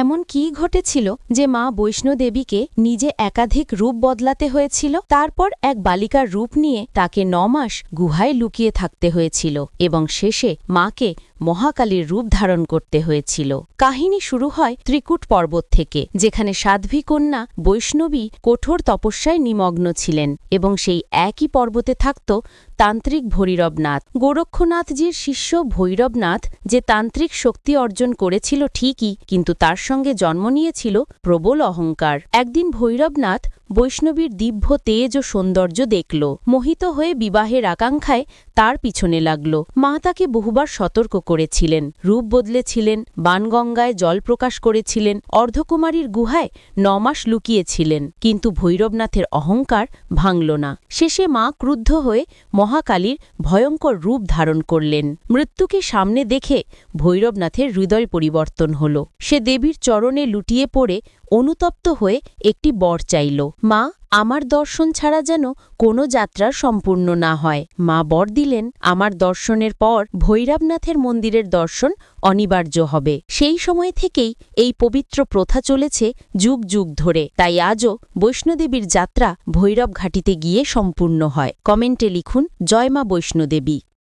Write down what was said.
এমন কি ঘটেছিল যে মা বৈষ্ণোদেবীকে নিজে একাধিক রূপ বদলাতে হয়েছিল? তারপর এক বালিকার রূপ নিয়ে তাকে নমাস মাস গুহায় লুকিয়ে থাকতে হয়েছিল এবং শেষে মাকে মহাকালীর রূপ ধারণ করতে হয়েছিল। কাহিনী শুরু হয় ত্রিকুট পর্বত থেকে, যেখানে সাধ্বী কন্যা বৈষ্ণবী কঠোর তপস্যায় নিমগ্ন ছিলেন এবং সেই একই পর্বতে থাকত তান্ত্রিক ভৈরবনাথ। গোরক্ষনাথজির শিষ্য ভৈরবনাথ যে তান্ত্রিক শক্তি অর্জন করেছিল ঠিকই, কিন্তু তার সঙ্গে জন্ম নিয়েছিল প্রবল অহংকার। একদিন ভৈরবনাথ বৈষ্ণবীর দিব্য তেজ ও সৌন্দর্য দেখল। মোহিত হয়ে বিবাহের আকাঙ্ক্ষায় তার পিছনে লাগল। মা তাকে বহুবার সতর্ক করেছিলেন। রূপ বদলেছিলেন বানগঙ্গায় জল প্রকাশ করেছিলেন, অর্ধকুমারীর গুহায় নমাস লুকিয়েছিলেন। কিন্তু ভৈরবনাথের অহংকার ভাঙল না। শেষে মা ক্রুদ্ধ হয়ে মহাকালীর ভয়ঙ্কর রূপ ধারণ করলেন। মৃত্যুকে সামনে দেখে ভৈরবনাথের হৃদয় পরিবর্তন হল। সে দেবীর চরণে লুটিয়ে পড়ে অনুতপ্ত হয়ে একটি বর চাইল, মা, আমার দর্শন ছাড়া যেন কোনো যাত্রা সম্পূর্ণ না হয়। মা বর দিলেন, আমার দর্শনের পর ভৈরবনাথের মন্দিরের দর্শন অনিবার্য হবে। সেই সময় থেকেই এই পবিত্র প্রথা চলেছে যুগ যুগ ধরে। তাই আজও বৈষ্ণোদেবীর যাত্রা ভৈরব ঘাটিতে গিয়ে সম্পূর্ণ হয়। কমেন্টে লিখুন, জয় মা বৈষ্ণোদেবী।